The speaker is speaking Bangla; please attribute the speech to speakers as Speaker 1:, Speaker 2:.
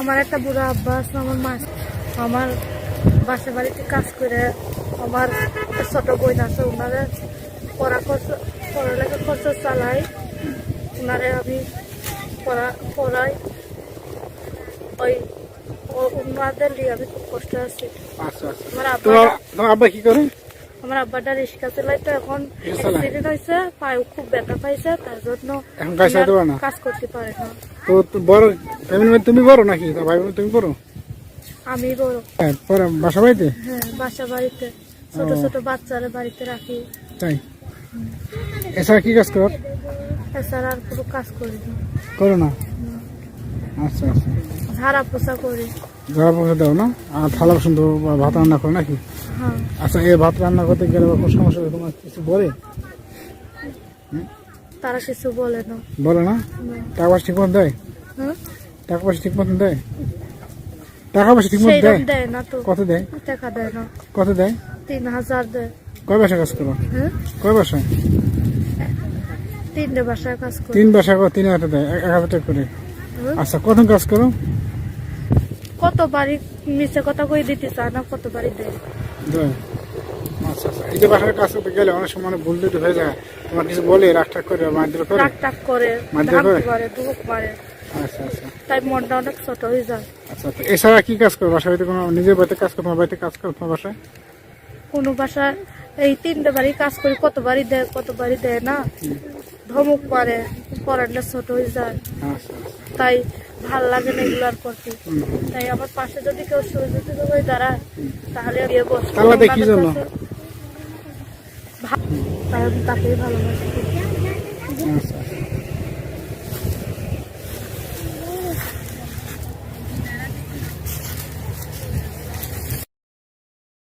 Speaker 1: আমার একটা বুড়ো আব্বা আছে আমার মা আমার বাসা বাড়িতে কাজ করে আমার একটা ছোট বোন আছে ওনারা পড়া খরচ পড়ালেখা খরচ চালাই। ওনারে আমি পড়া পড়াই। ওই ওনাদের নিয়ে আমি খুব কষ্ট আছি।
Speaker 2: আচ্ছা আচ্ছা।
Speaker 1: আমার আব্বা
Speaker 2: কি করে?
Speaker 1: আমার আব্বাটা রিক্সা চালাই তো এখন অ্যাক্সিডেন্ট হয়েছে পায়ে খুব ব্যথা পাইছে তার জন্য
Speaker 2: কাজ
Speaker 1: করতে পারে না।
Speaker 2: তো বড় ফ্যামিলি তুমি বড় নাকি? তো ভাই তুমি বড়?
Speaker 1: আমি বড়।
Speaker 2: হ্যাঁ পরে বাসা বাড়িতে?
Speaker 1: হ্যাঁ বাসা বাড়িতে। ছোট। ছোট বাচ্চারা বাড়িতে রাখি।
Speaker 2: তাই? এছাড়া কি কাজ করো?
Speaker 1: এছাড়া আর কোনো কাজ করি না।
Speaker 2: করো না? আচ্ছা আচ্ছা।
Speaker 1: ঝাড়া পোছা করি।
Speaker 2: জবা পয়সা দাও না? আর থালা বাসন বা ভাত রান্না করো নাকি?
Speaker 1: হ্যাঁ।
Speaker 2: আচ্ছা এই ভাত রান্না করতে গেলে বা কোনো সমস্যা হলে তোমার কিছু বলে?
Speaker 1: তারা কিছু বলে না।
Speaker 2: বলে না। টাকা ঠিক মতো দেয়?
Speaker 1: হ্যাঁ?
Speaker 2: টাকা পয়সা ঠিক মতন দেয়? টাকা পয়সা ঠিক মতো দেয়?
Speaker 1: দেয় না তো।
Speaker 2: কত দেয়?
Speaker 1: টাকা দেয় না।
Speaker 2: কত দেয়?
Speaker 1: তিন হাজার দেয়।
Speaker 2: কয় বাসা কাজ করো?
Speaker 1: হ্যাঁ?
Speaker 2: কয় বাসায়
Speaker 1: তিনটে বাসায় কাজ করি।
Speaker 2: তিন বাসা করো তিন হাজার দেয়। এক হাজার টাকা করে।
Speaker 1: হ্যাঁ?
Speaker 2: আচ্ছা কত কাজ করো?
Speaker 1: কত বাড়ি মিশে কথা কই দিতে চায় না কত বাড়ি দেয়।
Speaker 2: দেয়। আচ্ছা আচ্ছা। এই যে বাসায় কাজ করতে গেলে অনেক সময় ভুল ত্রুটি হয়ে যায়। তোমার কিছু বলে রাগ করে মারধর করে?
Speaker 1: টাক করে
Speaker 2: মারধর করে?
Speaker 1: দুঃখ পারে
Speaker 2: আচ্ছা
Speaker 1: তাই মনটা অনেক ছোট হয়ে যায়।
Speaker 2: আচ্ছা এছাড়া কি কাজ করো কোনো নিজের বাড়িতে কাজ করো তোমার বাড়িতে কাজ করো তোমার বাসায়?
Speaker 1: কোনো বাসায় এই তিনটে বাড়ি কাজ করি কত বাড়ি দেয় কত বাড়ি দেয় না। ধমক পারে পড়াটা ছোট হয়ে যায়।
Speaker 2: আচ্ছা আচ্ছা।
Speaker 1: তাই ভালো লাগে না এগুলো আর করতে। তাই আমার পাশে যদি কেউ সহযোগিতা হয়ে দাঁড়ায় তাহলে আমি বসবো
Speaker 2: তাহলে
Speaker 1: তাকেই ভালোবাসি।
Speaker 2: আচ্ছা।